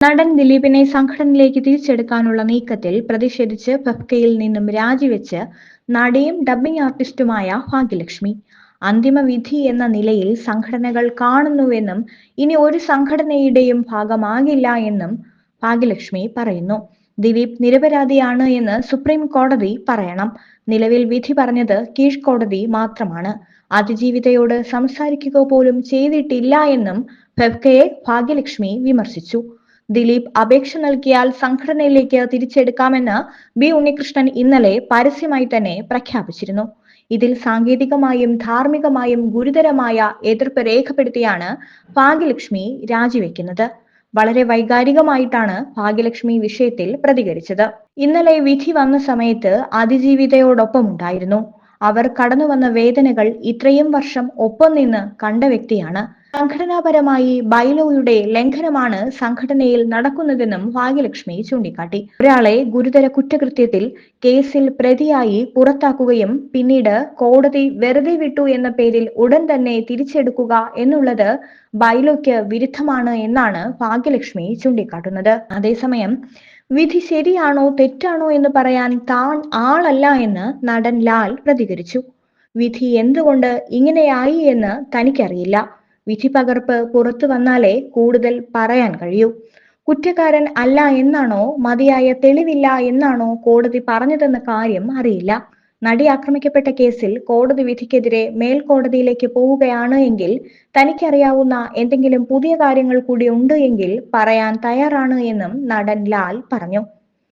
നടൻ ദിലീപിനെ സംഘടനയിലേക്ക് തിരിച്ചെടുക്കാനുള്ള നീക്കത്തിൽ പ്രതിഷേധിച്ച് ഫെഫ്കയിൽ നിന്നും രാജിവെച്ച് നടിയും ഡബ്ബിംഗ് ആർട്ടിസ്റ്റുമായ ഭാഗ്യലക്ഷ്മി. അന്തിമ വിധി എന്ന നിലയിൽ സംഘടനകൾ കാണുന്നുവെന്നും ഇനി ഒരു സംഘടനയുടെയും ഭാഗമാകില്ല എന്നും ഭാഗ്യലക്ഷ്മി പറയുന്നു. ദിലീപ് നിരപരാധിയാണ് എന്ന് സുപ്രീം കോടതി പറയണം. നിലവിൽ വിധി പറഞ്ഞത് കീഴ്ക്കോടതി മാത്രമാണ്. അതിജീവിതയോട് സംസാരിക്കുക പോലും ചെയ്തിട്ടില്ല എന്നും ഫെഫ്കയെ ഭാഗ്യലക്ഷ്മി വിമർശിച്ചു. ദിലീപ് അപേക്ഷ നൽകിയാൽ സംഘടനയിലേക്ക് തിരിച്ചെടുക്കാമെന്ന് ബി ഉണ്ണികൃഷ്ണൻ ഇന്നലെ പരസ്യമായി തന്നെ പ്രഖ്യാപിച്ചിരുന്നു. ഇതിൽ സാങ്കേതികമായും ധാർമ്മികമായും ഗുരുതരമായ എതിർപ്പ് രേഖപ്പെടുത്തിയാണ് ഭാഗ്യലക്ഷ്മി രാജിവെക്കുന്നത്. വളരെ വൈകാരികമായിട്ടാണ് ഭാഗ്യലക്ഷ്മി വിഷയത്തിൽ പ്രതികരിച്ചത്. ഇന്നലെ വിധി വന്ന സമയത്ത് അതിജീവിതയോടൊപ്പം ഉണ്ടായിരുന്നു. അവർ കടന്നു വന്ന വേദനകൾ ഇത്രയും വർഷം ഒപ്പം നിന്ന് കണ്ട വ്യക്തിയാണ്. സംഘടനാപരമായി ബൈലോയുടെ ലംഘനമാണ് സംഘടനയിൽ നടക്കുന്നതെന്നും ഭാഗ്യലക്ഷ്മി ചൂണ്ടിക്കാട്ടി. ഒരാളെ ഗുരുതര കുറ്റകൃത്യത്തിൽ കേസിൽ പ്രതിയായി പുറത്താക്കുകയും പിന്നീട് കോടതി വെറുതെ വിട്ടു എന്ന പേരിൽ ഉടൻ തന്നെ തിരിച്ചെടുക്കുക എന്നുള്ളത് ബൈലോയ്ക്ക് വിരുദ്ധമാണ് എന്നാണ് ഭാഗ്യലക്ഷ്മി ചൂണ്ടിക്കാട്ടുന്നത്. അതേസമയം വിധി ശരിയാണോ തെറ്റാണോ എന്ന് പറയാൻ താൻ ആളല്ല എന്ന് നടൻ ലാൽ പ്രതികരിച്ചു. വിധി എന്തുകൊണ്ട് ഇങ്ങനെയായി എന്ന് തനിക്കറിയില്ല. വിധി പകർപ്പ് പുറത്തു വന്നാലേ കൂടുതൽ പറയാൻ കഴിയൂ. കുറ്റക്കാരൻ അല്ല എന്നാണോ മതിയായ തെളിവില്ല എന്നാണോ കോടതി പറഞ്ഞതെന്ന കാര്യം അറിയില്ല. നടി ആക്രമിക്കപ്പെട്ട കേസിൽ കോടതി വിധിക്കെതിരെ മേൽക്കോടതിയിലേക്ക് പോവുകയാണ് എങ്കിൽ തനിക്കറിയാവുന്ന എന്തെങ്കിലും പുതിയ കാര്യങ്ങൾ കൂടി ഉണ്ട് എങ്കിൽ പറയാൻ തയ്യാറാണ് എന്നും നടൻ ലാൽ പറഞ്ഞു.